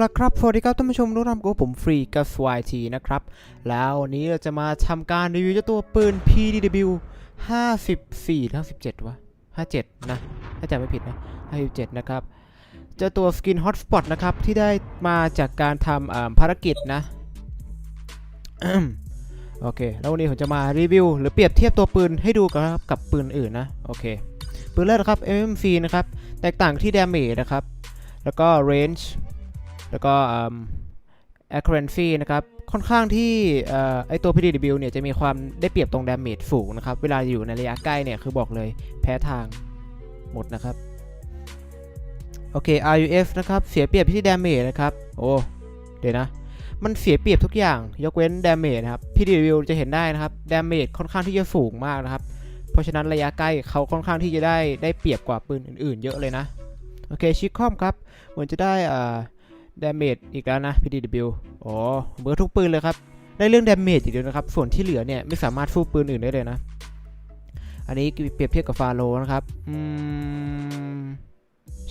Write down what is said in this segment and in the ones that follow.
ละครับ สวัสดีครับท่านผู้ชมทุกท่านกับผมฟรีกับ YT นะครับ แล้ววันนี้เราจะมาทำการรีวิวเจ้าตัวปืน PDW 54ทั้ง17 วะ 57 นะ ถ้าจำไม่ผิดนะ 57 นะครับ เจ้าตัวสกิน Hotspot นะครับ ที่ได้มาจากการทำภารกิจนะ โอเค แล้ววันนี้ผมจะมารีวิว หรือเปรียบเทียบตัวปืนให้ดูกับกับปืนอื่นนะ โอเค ปืนแรกนะครับ MMC นะครับ แตกต่างที่ damage นะครับ แล้วก็ range แล้วก็อืม accuracy นะครับค่อนข้างที่เอ่อไอตัว PDW เนี่ยจะมีความได้เปรียบตรง damage สูงนะครับ เวลาอยู่ในระยะใกล้เนี่ยคือบอกเลยแพ้ทางหมดนะครับ โอเค RUF นะครับ เสียเปรียบที่ damage นะครับ โอ้ เดี๋ยวนะ มันเสียเปรียบทุกอย่าง ยกเว้น damage นะครับ PDW จะเห็นได้นะครับ damage ค่อนข้างที่จะสูงมากนะครับ เพราะฉะนั้นระยะใกล้เขาค่อนข้างที่จะได้ได้เปรียบกว่าปืนอื่น ๆ เยอะเลยนะ โอเคชิคคอมครับ เหมือนจะได้อ่า damage อีกแล้วนะ PDW อ๋อเบอร์ทุกปืนเลยครับ ได้เรื่อง damage อีกเดียวนะครับ ส่วนที่เหลือเนี่ยไม่สามารถสู้ปืนอื่นได้เลยนะ อันนี้เปรียบเทียบกับฟาโลนะครับอืม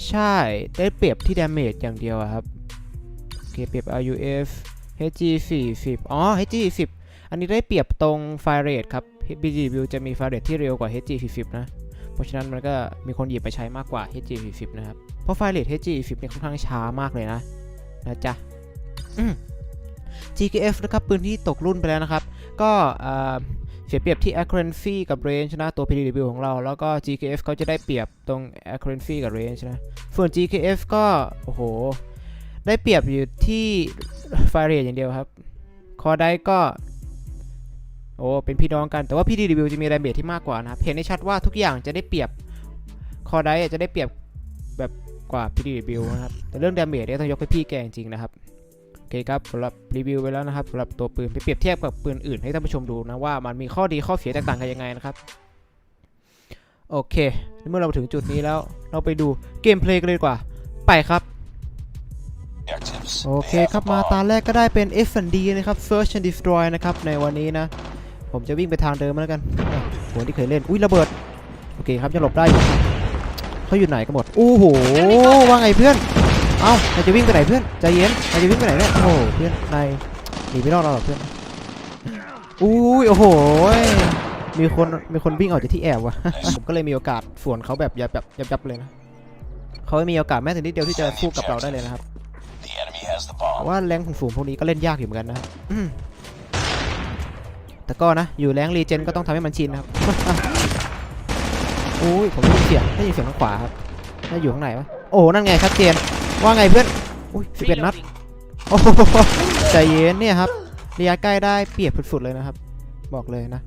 ใช่ได้เปรียบที่ damage อย่างเดียวครับโอเคเปรียบ RUF HG 40อ๋อ HG 40อันนี้ได้เปรียบตรง fire rate ครับ PDW จะมี fire rate ที่เร็วกว่า HG 40นะเพราะฉะนั้นมันก็มีคนหยิบไปใช้มากกว่า HG 40นะครับ เพราะไฟเลท HG 10เนี่ยค่อนข้างช้ามากเลยนะ นะจ๊ะอืม GKF นะครับปืนที่ตกรุ่นไปแล้วนะครับ ก็อ่าเสียเปรียบที่ accuracy กับ range นะ ตัว PDW ของเรา แล้วก็ GKF เขาจะได้เปรียบตรง accuracy กับ range นะ ส่วน GKF ก็ โอ้โห ได้เปรียบอยู่ที่ fire rate อย่างเดียวครับ คอได้ก็ โอ้ เป็นพี่น้องกัน แต่ว่า PDW จะมี damage ที่มากกว่านะครับ เห็นได้ชัดว่าทุกอย่างจะได้เปรียบ คอได้จะได้เปรียบแบบ กว่า PDW นะครับ แต่เรื่อง damage เนี่ยต้องยกให้พี่แกจริงๆนะครับ โอเคครับสำหรับรีวิวไปแล้วนะครับสำหรับตัวปืนไปเปรียบเทียบกับปืนอื่นให้ท่านผู้ชมดูนะว่ามันมีข้อดีข้อเสียแตกต่างกันยังไงนะครับ โอเค เมื่อเรามาถึงจุดนี้แล้วเราไปดูเกมเพลย์กันเลยดีกว่า ไปครับ โอเคครับมาตาแรกก็ได้เป็น F&D นะครับ Search and Destroy นะครับในวันนี้นะ ผมจะวิ่งไปทางเดิมแล้วกันหัวที่เคยเล่น อุ้ยระเบิด โอเคครับจะหลบได้อยู่ครับ เขาอยู่ไหนกันหมดโอ้โหว่าไงเพื่อนเอ้านายจะวิ่งไปไหนเพื่อนใจเย็นนายจะวิ่งไปไหนเนี่ยโอ้โหเพื่อนนายหนีไม่รอดเราหรอกเพื่อนอุ้ยโอ้โหมีคนมีคนวิ่งออกจากที่แอบว่ะผมก็เลยมีโอกาสสวนเขาแบบยับยับยับยับเลยนะเขาไม่มีโอกาสแม้แต่นิดเดียวที่จะสู้กับเราได้เลยนะครับ The enemy has the แต่ bomb. ว่าแรงสูงๆพวกนี้ก็เล่นยากอยู่เหมือนกันนะอืมแต่ก็นะอยู่แรงรีเจนก็ต้องทำให้มันชินนะครับ อุ้ยผมได้ยินเสียงได้ยินเสียงทางขวาครับน่าอยู่ข้างไหนวะโอ้นั่นไงชัดเจนว่าไงเพื่อนอุ้ยสิบเอ็ดนัดโอ้โหใจเย็นเนี่ยครับระยะใกล้ได้เปรียบสุดๆเลยนะครับ บอกเลยนะ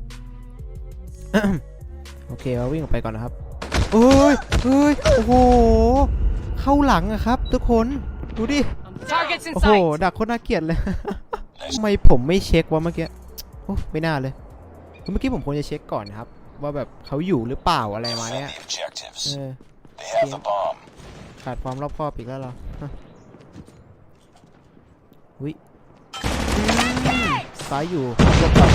โอเคเราวิ่งออกไปก่อนนะครับเอ้ยเอ้ยโอ้โหเข้าหลังอะครับ ทุกคนดูดิ Targets in โอ้โห sight. ดักโคตรน่าเกลียดเลยทำไมผมไม่เช็ควะเมื่อกี้โอ้ไม่น่าเลยเมื่อกี้ผมควรจะเช็คก่อนนะครับ ว่าแบบเขาอยู่หรือเปล่าอะไรมา Defend เนี้ย the objectives. เออ They have the bomb. ขาดความรอบคอบอีกแล้วเหรอฮะวิอืมซ้ายอยู่หลบก่อน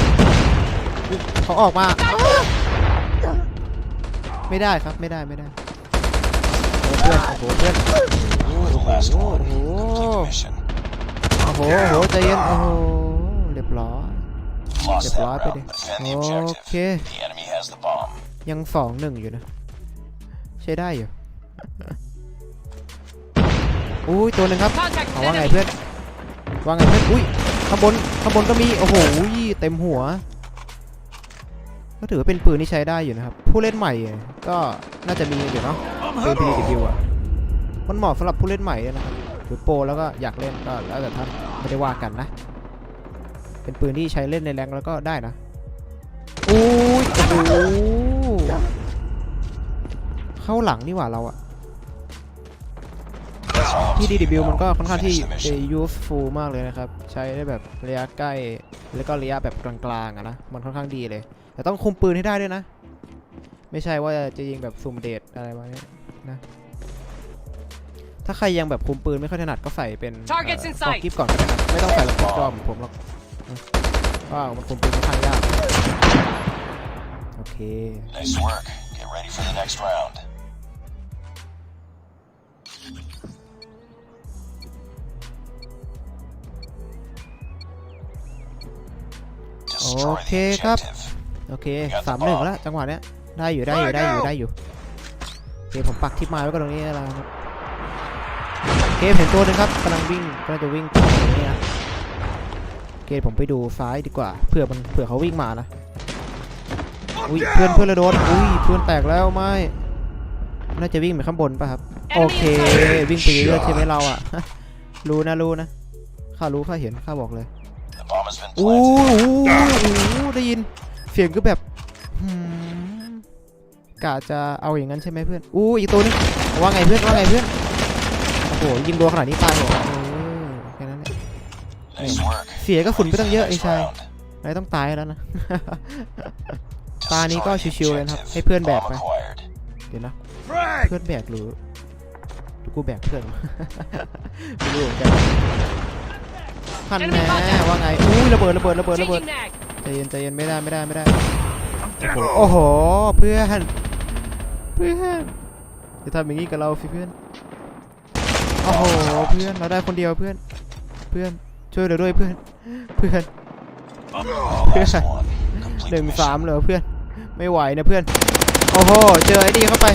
อุ๊ยเขาออกมาอ้าวไม่ได้ครับไม่ได้ไม่ได้โอ้เพื่อนโอ้โหเพื่อนโอ้ You're the last โห one. โอ้โห Complete the mission. โอ้โหโอ้โหใจเย็นโอ้โหเรียบร้อย Lost Get that right, round. buddy. Defend the Okay. objective. The enemy has the bomb. ยังสองหนึ่งอยู่นะ ใช้ได้อยู่ อุ้ยตัวหนึ่งครับ Contact เอา with ว่าไง enemy. เพื่อนว่าไงเพื่อนอุ้ยข้างบนข้างบนก็มีโอ้โหเต็มหัว ก็ถือว่าเป็นปืนที่ใช้ได้อยู่นะครับ ผู้เล่นใหม่ก็น่าจะมีอยู่เนาะปืน PDW อะมันเหมาะสำหรับผู้เล่นใหม่ด้วยนะครับหรือโปรแล้วก็อยากเล่นก็แล้วแต่ท่านไม่ได้ว่ากันนะ เป็นปืนที่ใช้เล่นในแรงแล้วก็ได้นะ เข้าหลังนี่หว่าเราอะ That's all ที่ up to you DW มันก็ now. ค่อนข้างที่ Finish the จะ mission. useful มากเลยนะครับ ใช้ได้แบบระยะใกล้ แล้วก็ระยะแบบกลางๆอะนะ มันค่อนข้างดีเลย แต่ต้องคุมปืนให้ได้ด้วยนะ ไม่ใช่ว่าจะยิงแบบสุ่มเดทอะไรมาเนี่ยนะ ถ้าใครยังแบบคุมปืนไม่ค่อยถนัดก็ใส่เป็น Targets in ฟอ sight กิฟก่อนก็ได้ครับไม่ต้องใส่ระบบจอเหมือนผมหรอกนะว้าวมันคุมปืนค่อนข้างยาก โอเค Destroy the Okay, Kap. objective. โอเคสามหนึ่งแล้วจังหวะเนี้ยได้อยู่ได้อยู่ได้อยู่ได้อยู่โอเคผมปักทิปมาไว้ก็ตรงนี้แล้วครับโอเคเห็นตัวหนึงครับกำลังวิ่งกำลังจะวิ่งตรงนี้นะโอเคผมไปดูซ้ายดีกว่าเผื่อมันเผื่อเขาวิ่งมานะอุ้ยเพื่อนเพื่อนระโดนอุ้ยเพื่อนแตกแล้วไม่น่าจะวิ่งไปข้างบนป่ะครับ โอเค วิ่งไปเรื่อยๆใช่ไหมเราอะรู้นะรู้นะข้ารู้ข้าเห็นข้าบอกเลย อู้ planted. หูอู้ได้ยิน เสียงก็แบบกะจะเอาอย่างนั้นใช่ไหมเพื่อน อู้อีกตัวนึงว่าไงเพื่อนว่าไงเพื่อน โอ้โหยิงรัวขนาดนี้ตายเหรอเออแค่นั้นแหละเสียก็ฝุ่นไปตั้งเยอะไอ้ชาย round. นายต้องตายแล้วนะ ตานี้ก็ชิวๆเลยครับ ให้เพื่อนแบกไป เดี๋ยวนะ เพื่อนแบกหรือกูแบกเพื่อนไม่รู้เหมือนกัน พันแน่ว่าไงอุ้ยระเบิดระเบิดระเบิดระเบิด Changing mag. ใจเย็นใจเย็นไม่ได้ไม่ได้ไม่ได้โอ้โหเพื่อนเพื่อนจะทำอย่างนี้กับเราสิเพื่อนโอ้โหเพื่อนเราได้คนเดียวเพื่อนเพื่อนช่วยเราด้วยเพื่อนเพื่อน Last one. Complete หนึ่ง the สาม mission. เหรอเพื่อนไม่ไหวนะเพื่อนโอ้โหเจอไอ้ดีเข้าไป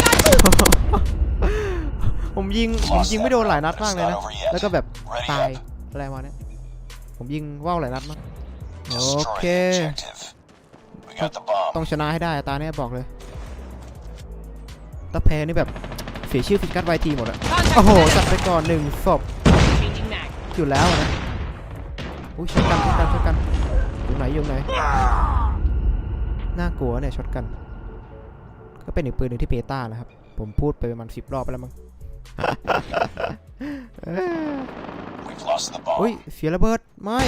ผมยิงผมยิงไม่โดนหลายนัดมากเลยนะ แล้วก็แบบตายอะไรมาเนี่ย ผมยิงว่าวหลายนัดมากโอ Destroy เค the objective. We got the bomb. ต้องชนะให้ได้ตาเนี้ยบอกเลยถ้าแพ้นี่แบบเสียชื่อฟิกัสไวทีหมดอะ Contact โอ้โห with จัด enemy. ไปก่อนหนึ่งศพ Changing mag. อยู่แล้วอะนะอุ้ยช็อตกันช็อตกันช็อตกันอยู่ไหนอยู่ไหนน่ากลัวเนี่ยช็อตกัน ก็เป็นอีกปืนหนึ่งที่เปต้านะครับ ผมพูดไปประมาณสิบรอบไปแล้วมั้งเอ้ย We've lost the bomb. อุ้ยเสียระเบิดไม่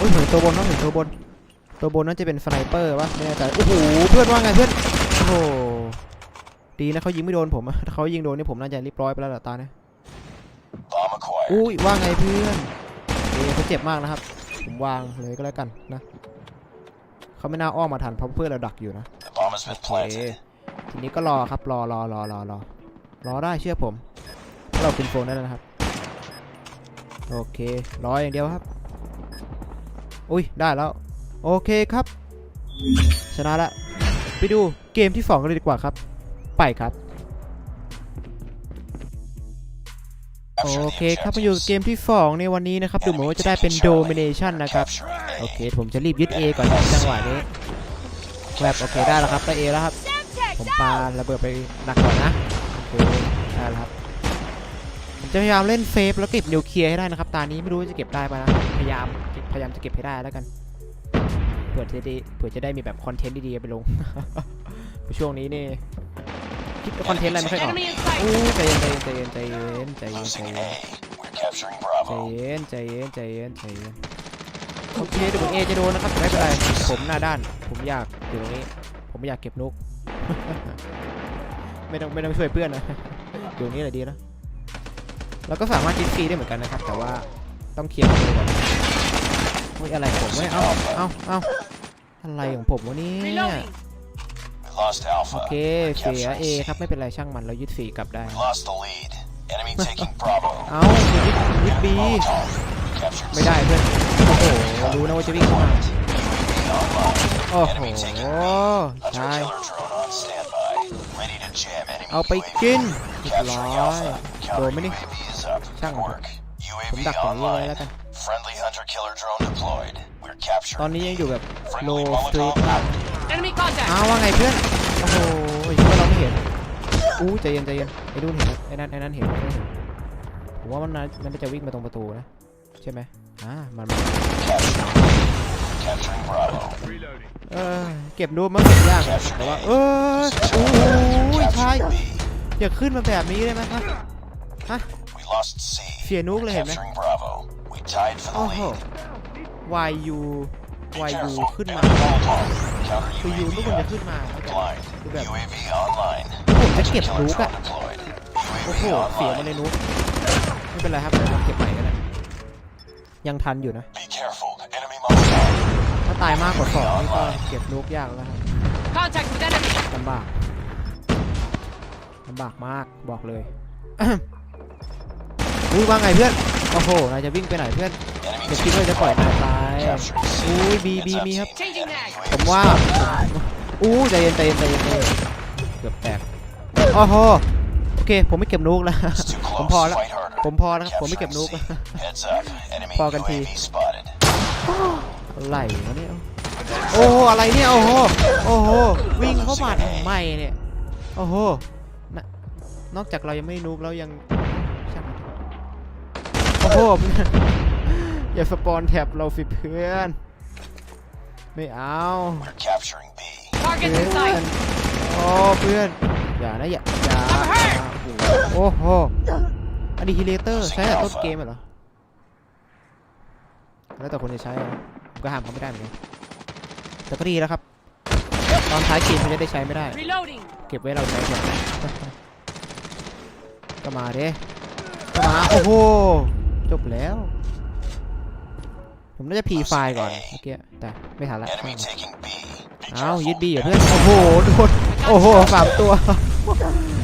อุ้ยเห็นตัวบนนะเห็นตัวบน ตัวบนนั่นจะเป็นสไนเปอร์วะไม่แน่ใจโอ้โหเพื่อนว่าไงเพื่อนโอ้โหดีนะเขายิงไม่โดนผมอะถ้าเขายิงโดนนี่ผมน่าจะเรียบร้อยไปแล้วล่ะตาเนี่ย Bomb acquired. อุ้ยว่าไงเพื่อนเอ๊ะเขาเจ็บมากนะครับผมวางเลยก็แล้วกันนะเขาไม่น่าอ้อมมาทันเพราะเพื่อนเราดักอยู่นะ The bomb has been โอเค planted. ทีนี้ก็รอครับรอรอรอรอรอรอได้เชื่อผมเราคุณโฟนได้แล้วนะครับ โอเครออย่างเดียวครับ อุ้ยได้แล้ว โอเคครับ ชนะละไปดูเกมที่สองกันเลยดีกว่าครับ ไปครับ โอเคครับมาอยู่เกมที่ 2 ในวันนี้นะครับ ดูเหมือนว่าจะได้เป็น Domination นะครับ โอเค ผมจะรีบยึด A ก่อนครับจังหวะนี้แบบโอเคได้แล้วครับได้ A แล้วครับ ผมปาระเบิดไปหนักก่อนนะ โอเคได้แล้วครับ ผมจะพยายามเล่นเซฟแล้วเก็บนิวเคลียร์ให้ได้นะครับ ตานี้ไม่รู้จะเก็บได้ปะนะ พยายามพยายามจะเก็บให้ได้แล้วกัน เผื่อจะได้เผื่อจะได้มีแบบคอนเทนต์ดีๆไปลง ช่วงนี้นี่คิดคอนเทนต์อะไรไม่ค่อยออกโอ้ใจเย็นใจเย็นใจเย็นใจเย็นใจเย็นใจเย็นใจเย็นใจเย็นใจเย็นโอเคเดูเหมือนเอจะโดนนะครับไม่เป็นไร ผมหน้าด้าน ผมอยากอยู่ตรงนี้ ผมไม่อยากเก็บนุกไม่ต้องไม่ต้องช่วยเพื่อนนะอยู่ตรงนี้เลยดีแล้ว แล้วก็สามารถยิงฟรีได้เหมือนกันนะครับ แต่ว่าต้องเคลียร์ประตูก่อนเฮ้ยอะไรของผมเนี่ยเอ้าเอ้าเอ้าอะไรของผมวะเนี่ย Reloading. We lost โอ Alpha. เคเสียเอครับไม่เป็นไรช่างมันเรายึดฟรีกลับได้ We lost the lead. Enemy taking Bravo. เอ้ายึดยึดบี Molotov. We captured ไม่ได้เพื่อนโอ้โหรู้นะว่าจะวิ่งเข้ามา online. โอ้โห Enemy taking B. ใช่ Hunter killer drone on standby. Ready to jam enemy เอาไป UAV. กินเรียบร้ Capturing อย Alpha. โดน Counter ไหมนี่ UAV is up. ช่าง Good มัน work. ผม UAV ดักอย่างนี้เลย online. แล้วกัน Friendly hunter killer drone deployed. We're ตอน capturing นี้ยัง B. อยู่แบบ low Friendly street Molotov มาก out. Enemy contact. อ้าวว่าไงเพื่อน โอ้โหคิดว่าเราไม่เห็น อู้ใจเย็นใจเย็นไอ้นู่นเห็นไอ้นั่นไอ้นั่นเห็นไอ้นั่นเห็นผมว่ามันน่ามันน่าจะวิ่งมาตรงประตูนะ ใช่ไหมอ่ามันมา Capturing. Capturing Bravo. เออเก็บรูปมันเก็บยากนะครับแต่ว่าเออโอ้ยชาย Capturing B. อย่าขึ้นมาแบบนี้ได้ไหมครับ We lost C. เสียนุกเลยเห็นไหม Capturing Bravo. We tied for โอ้ the โห lead. why you Be why you careful. ขึ้นมา Enemy Molotov. Counter คือยูทุกคน UAV จะ up. ขึ้นมาเข้าใจ Blind. คือแบบ UAV online. ผมจะ Hunter เก็บ killer นุก drone อะ deployed. โอ้โห UAV เสียมา online. ในนุกไม่เป็นไรครับเดี๋ยวเราเก็บใหม่ก็ได้ยังทันอยู่นะ Be careful. Enemy Molotov. ถ้าตายมากกว่าสองนี่ก็เก็บนุกยากแล้วครับ Contact with enemy. ลำบากลำบากมากบอกเลย อุ้ยว่าไงเพื่อน โอ้โหนายจะวิ่งไปไหนเพื่อน Enemy จะคิดว่าจะปล่อยนายตาย Capturing C. อุ้ยบี Heads บี up, มีครับ team. Changing Enemy mag. UAV ผมว่าอู้ใจเย็นใจเย็นใจเย็นใจเย็นเกือบแตกโอ้โหโอเค ผมไม่เก็บนุกแล้ว It's too ผม close. พอแล้ว Fight harder. ผมพอแล้วครับผมไม่เก็บนุก Capturing C. Heads up. Enemy พอกันที UAV spotted. อะไรวะเนี่ยโอ้โหอะไรเนี่ยโอ้โหโอ้โหวิ่งเข้ามาทำไมเนี่ยโอ้โหนะนอกจากเรายังไม่นุกแล้วยังช่างมัน โอ้โหอย่าสปอนแท็บเราสิเพื่อน ไม่เอา We're capturing B. Targets เพื่ in อน sight. โอ้เพื่อน อย่านะอย่าอย่า I'm hurt โอ้โหอันนี้ฮิเลเตอร์ใช้แต่ต้นเกมเหรอ แล้วแต่คนจะใช้อะผมก็ห้ามเขาไม่ได้เหมือนกันแต่ก็ดีแล้วครับ ตอนท้ายเกมเขาจะได้ใช้ไม่ได้ Reloading. เก็บไว้เราใช้ก่อนก็มาเด้ก็มา โอ้โห จบแล้ว ผมน่าจะพีไฟล์ก่อนเมื่อกี้แต่ไม่ทันละ Enemy taking B. Be เอ้า careful. ยึดบีเหรอเพื่อนโอ้โหโดนโอ้โหสามตัว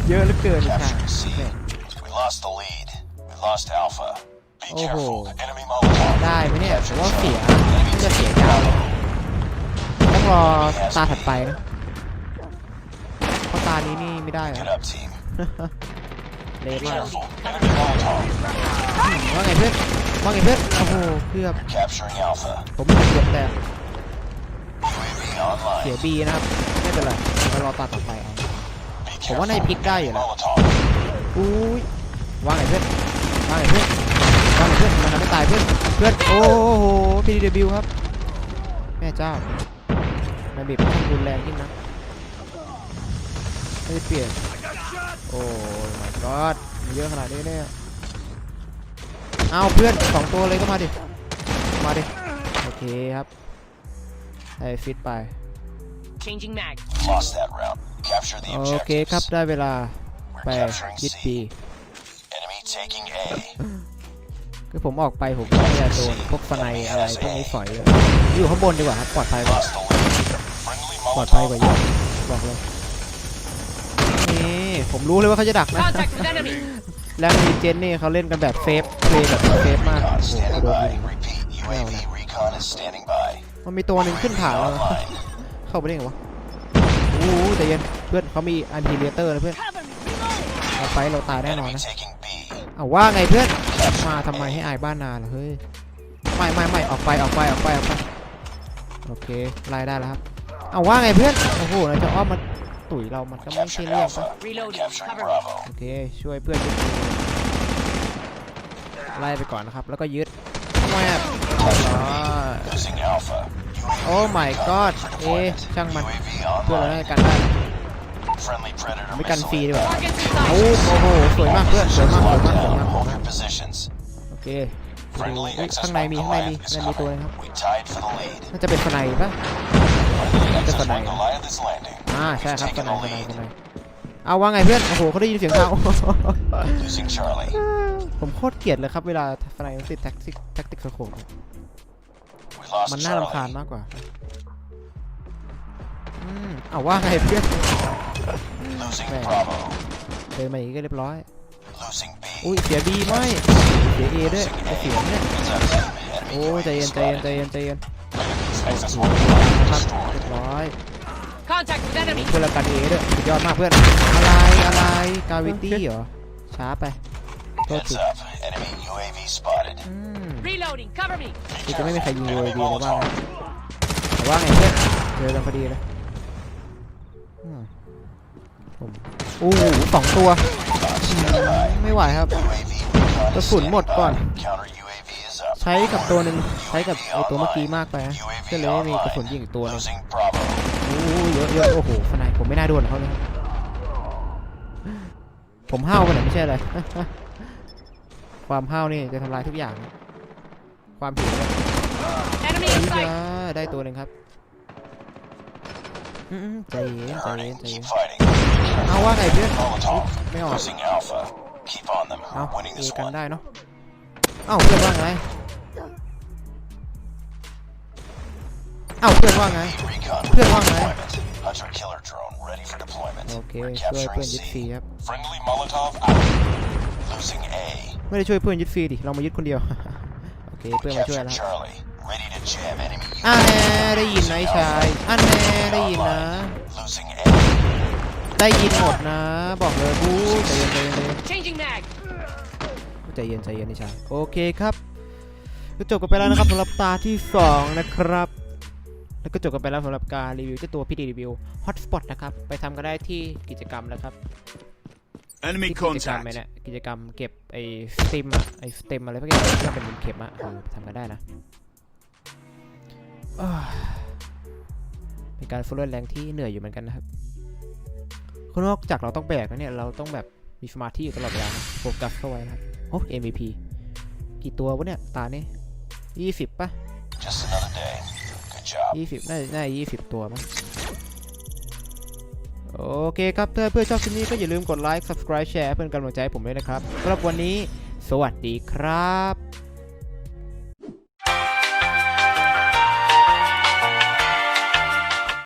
เยอะเหลือเกินค่ะ Capturing C. แม่ We lost the lead. We lost Alpha. Be Oh. careful. Enemy Molotov. ได้ไหมเนี่ยผมว่าเสียน่าจะเสียยาวเลยต้องรอตาถัดไปนะเพราะตานี้นี่ไม่ได้ เลมากว่าไงเพื่อนว่าไงเพื่อนโอ้โหเกือบผมไม่เกือบแต่เสียบีนะครับไม่เป็นไรเรารอตาต่อไปเอาผมว่าในพลิกได้อยู่ Enemy นะอุ้ยว่าไงเพื่อนว่าไงเพื่อนว่าไงเพื่อนมันทำไม่ตายเพื่อนเพื่อนโอ้โหพีดีบิวครับ แม่เจ้ามันบีบขั้นรุนแรงยิ่งนะไม่เปลี่ยน โอ้ my god มีเยอะขนาดนี้เนี่ยเอาเพื่อนสองตัวเลยก็มาดิ มาดิ โอเคครับให้ฟิตไป Changing mag. Lost that round. Capture the โอเค objectives. ครับได้เวลา We're ไป capturing ยึด C. ปี Enemy taking A. คือผมออกไปผมก็จะโดนพวกสไนอะไรพวกนี้สอยเลยอยู่ข้างบนดีกว่าครับปลอดภัยกว่า Lost the lead. Friendly ปลอดภัย Molotov กว่าเยอะบอกเลยนี่ ผมรู้เลยว่าเขาจะดักนะ Contact with enemy. แล้วมีเจนนี่เขาเล่นกันแบบเซฟเพลย์แบบเซฟมาก Recon โอ้โห standing โดน by. ยิง Repeat. UAV recon is standing by. มันมีตัวหนึ่งขึ้น UAV ผาแล้ว online. เข้าไปได้ไงวะโอ้โหใจเย็นเพื่อนเขามีอันทีเลเตอร์นะเพื่อน Cover me. Reloading. เราไปเราตายแน่นอน Enemy นะ taking B. เอาว่าไงเพื่อน มาทำไมให้อายบ้านนาล่ะเฮ้ย ไม่ไม่ไม่ออกไปออกไปออกไปออกไป โอเคไล่ได้แล้วครับ เอาว่าไงเพื่อน โอ้โหเราจะอ้อมมา ตุ๋ยเรามันก็ไม่ใช่ Capturing เรื่องปะ Alpha. Reloading. Capturing Cover me. Bravo. โอเค ช่วยเพื่อนยึดไล่ไปก่อนนะครับ แล้วก็ยึดแมบ Losing Alpha. UAV โอ้ my recon god ready for เอ๊ะ deployment. ช่างมัน UAV เพื่อนเราได้ online. กันได้ Friendly Predator ไม่กัน missile ฟรีดีกว่า Targets in โอ้ sight. โอ้โห สวยมากเพื่อน สวยมากสวย Locked มากสวย down. มากสวย Hold มาก your positions. โอเคดู Friendly เฮ้ย Nexus ข้างใน One มีข้างในมี Goliath ข้าง is ในมีตัวนึง coming. ครับ We tied for the lead. น่าจะเป็นสไนป์ปะ Friendly Nexus One One Goliath is landing. อ่าใช่ We've ครับส taken ไน the ป์สไนป์ lead. สไนป์เอาว่าไงเพื่อน โอ้โหเขาได้ยินเสียงเขา Losing Charlie. ผมโคตรเกลียดเลยครับเวลาสไนป์มันติดแท็กติกแท็กติกสโคป We lost มันน่ารำคาญ Charlie. มากกว่าอืมเอาว่าไงเพื่อน Losing Man. Bravo. เดินมาอย่างนี้ก็เรียบร้อย Losing B. อุ้ยเสียบีไม่เสียเอด้วยไอเสียเนี่ย Heads up, team. Enemy โอ้ใจ UAV เย็นใจเย็นใจ spotted. เย็นใจเย็น Nexus โอ้ One โห Goliath นะครับ destroyed. เรียบร้อย Contact with enemy. เพื่อนละกันเอด้วยสุดยอดมากเพื่อน อะไรอะไรกาวิตี้เหรอ ช้าไปโทษ Heads ที up. Enemy UAV spotted. อืม Reloading. Cover me. คือจะไม่มีใครยิงเลย Enemy ดีเลยว่า Molotov. ไงแต่ว่าไงเพื่อนเจอกันพอดีเลยอืมผมโอ้โหสองตัว Standing by. ไม่ไหวครับ UAV recon กระ is สุนหมด standing ก่อน by. Counter UAV is up. ใช้กับตัวหนึ่งใช้กับไอตัวเมื่อกี้มากไปนะก็เลยไม่มีกระสุนยิงอีกตัวหนึง Losing Bravo. โอ้โหเยอะเยอะโอ้โหสนายผมไม่น่าโดนเขาเลยครับผมห้าวไปไหนไม่ใช่อะไรความห้าวนี่จะทำลายทุกอย่างนะความผิดนะ Enemy อี in ก sight. แล้วได้ตัวหนึ่งครับอืมๆใจเย็นใจเย็น Hurting. ใจเย็น Keep fighting. เอาว่าไงเพื่อน Molotov. ไม่ออก Losing Alpha. Keep on them. เอา We're winning เอ this กัน one. ได้เนาะเอ้าเพื่อนว่าไง อ้าเพื่อนว่าไง Recon. Good one, man. deployment. Hunter killer drone ready for deployment. โอเค We're ช่วย capturing เพื่อนยึดฟรี C. ครับ Friendly Molotov out. Losing A. ไม่ได้ช่วยเพื่อนยึดฟรีดิ เรามายึดคนเดียว โอเคเพื่อนมาช่วย Captured แล้วครับ Charlie. Ready to jam enemy อ่าแน่ได้ยินนะไอ้ชายอ่าแน่ได้ยินนะ Losing A. ได้ยินหมดนะ บอกเลยบูใจเย็นใจเย็นใจเย็น Changing mag. ใจเย็นใจเย็นไอ้ชายโอเคครับก็จบกันไปแล้วนะครับสำหรับตาที่สองนะครับ แล้วก็จบกันไปแล้วสำหรับการรีวิวเจ้าตัวพี่ดีรีวิว Hotspot นะครับ ไปทำกันได้ที่กิจกรรมนะครับ Enemy ที่กิจกรรมไอ้เนี่ยกิจกรรมเก็บไอ้สติมอะไอ้สเต็มอะไรพวกนี้ที่มันเป็นมุมเข็มอะเออไปทำกันได้นะอ้าวเป็นการฟูลแรงที่เหนื่อยอยู่เหมือนกันนะครับคือนอกจากเราต้องแบกแล้วเนี่ยเราต้องแบบมีสมาธิอยู่ตลอดเวลานะโฟกัสเข้าไว้นะครับโอ้ MVP กี่ตัววะเนี่ยตาเนี่ยยี่สิบป่ะ Just another day. Good job. ยี่สิบน่าจะยี่สิบตัวมั้งโอเคครับเพื่อนเพื่อนชอบคลิปนี้ก็อย่าลืมกดไลค์ subscribe แชร์เพื่อนกำลังใจให้ผมด้วยนะครับสำหรับวันนี้ สวัสดีครับ